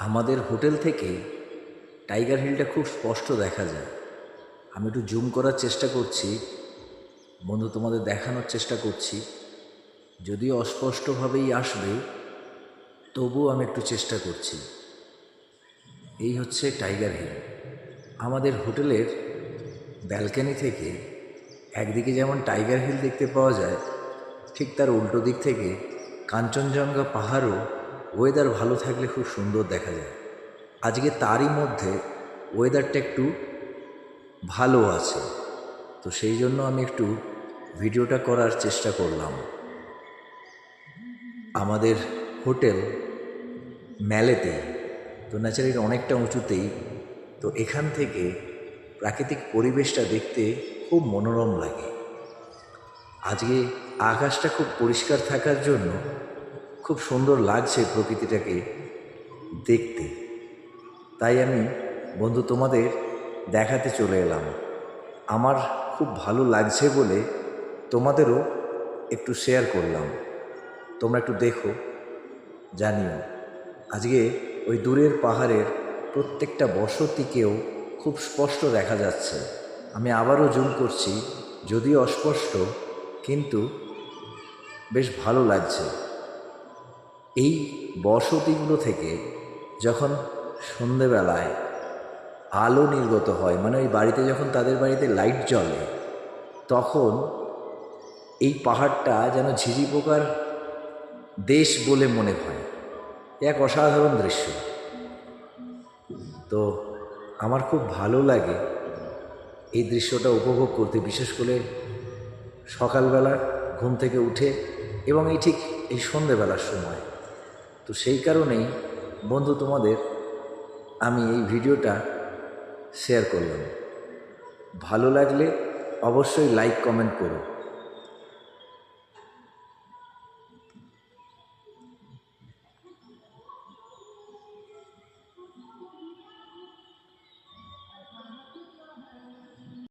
আমাদের হোটেল থেকে টাইগার হিলটা খুব স্পষ্ট দেখা যায়। আমি একটু জুম করার চেষ্টা করছি। বন্ধু, তোমাদের দেখানোর চেষ্টা করছি। যদিও অস্পষ্টভাবেই আসবে, তবুও আমি একটু চেষ্টা করছি। এই হচ্ছে টাইগার হিল। আমাদের হোটেলের ব্যালকানি থেকে একদিকে যেমন টাইগার হিল দেখতে পাওয়া যায়, ঠিক তার উল্টো দিক থেকে কাঞ্চনজঙ্ঘা পাহাড়ও ওয়েদার ভালো থাকলে খুব সুন্দর দেখা যায়। আজকে তারই মধ্যে ওয়েদারটা একটু ভালো আছে। তো সেই জন্য আমি একটু ভিডিওটা করার চেষ্টা করলাম। আমাদের হোটেল ম্যালেতে তো ন্যাচারালি অনেকটা উঁচুতেই, তো এখান থেকে প্রাকৃতিক পরিবেশটা দেখতে খুব মনোরম লাগে। আজকে আকাশটা খুব পরিষ্কার থাকার জন্য খুব সুন্দর লাগছে প্রকৃতিটাকে দেখতে। তাই আমি, বন্ধু, তোমাদের দেখাতে চলে এলাম। আমার খুব ভালো লাগছে বলে তোমাদেরও একটু শেয়ার করলাম। তোমরা একটু দেখো, জানিও। আজকে ওই দূরের পাহাড়ের প্রত্যেকটা বসতিকেও খুব স্পষ্ট দেখা যাচ্ছে। আমি আবারও জুম করছি, যদিও অস্পষ্ট, কিন্তু বেশ ভালো লাগছে। এই বসতিগুলো থেকে যখন সন্ধেবেলায় আলো নির্গত হয় মানে ওই বাড়িতে যখন তাদের বাড়িতে লাইট জ্বলে, তখন এই পাহাড়টা যেন ঝিঝি পোকার দেশ বলে মনে হয়। এক অসাধারণ দৃশ্য। তো আমার খুব ভালো লাগে এই দৃশ্যটা উপভোগ করতে, বিশেষ করে সকালবেলা ঘুম থেকে উঠে এবং এই ঠিক এই সন্ধেবেলার সময়। তো সেই কারণেই, বন্ধু তোমাদের, আমি এই ভিডিওটা শেয়ার করলাম। ভালো লাগলে অবশ্যই লাইক কমেন্ট করো।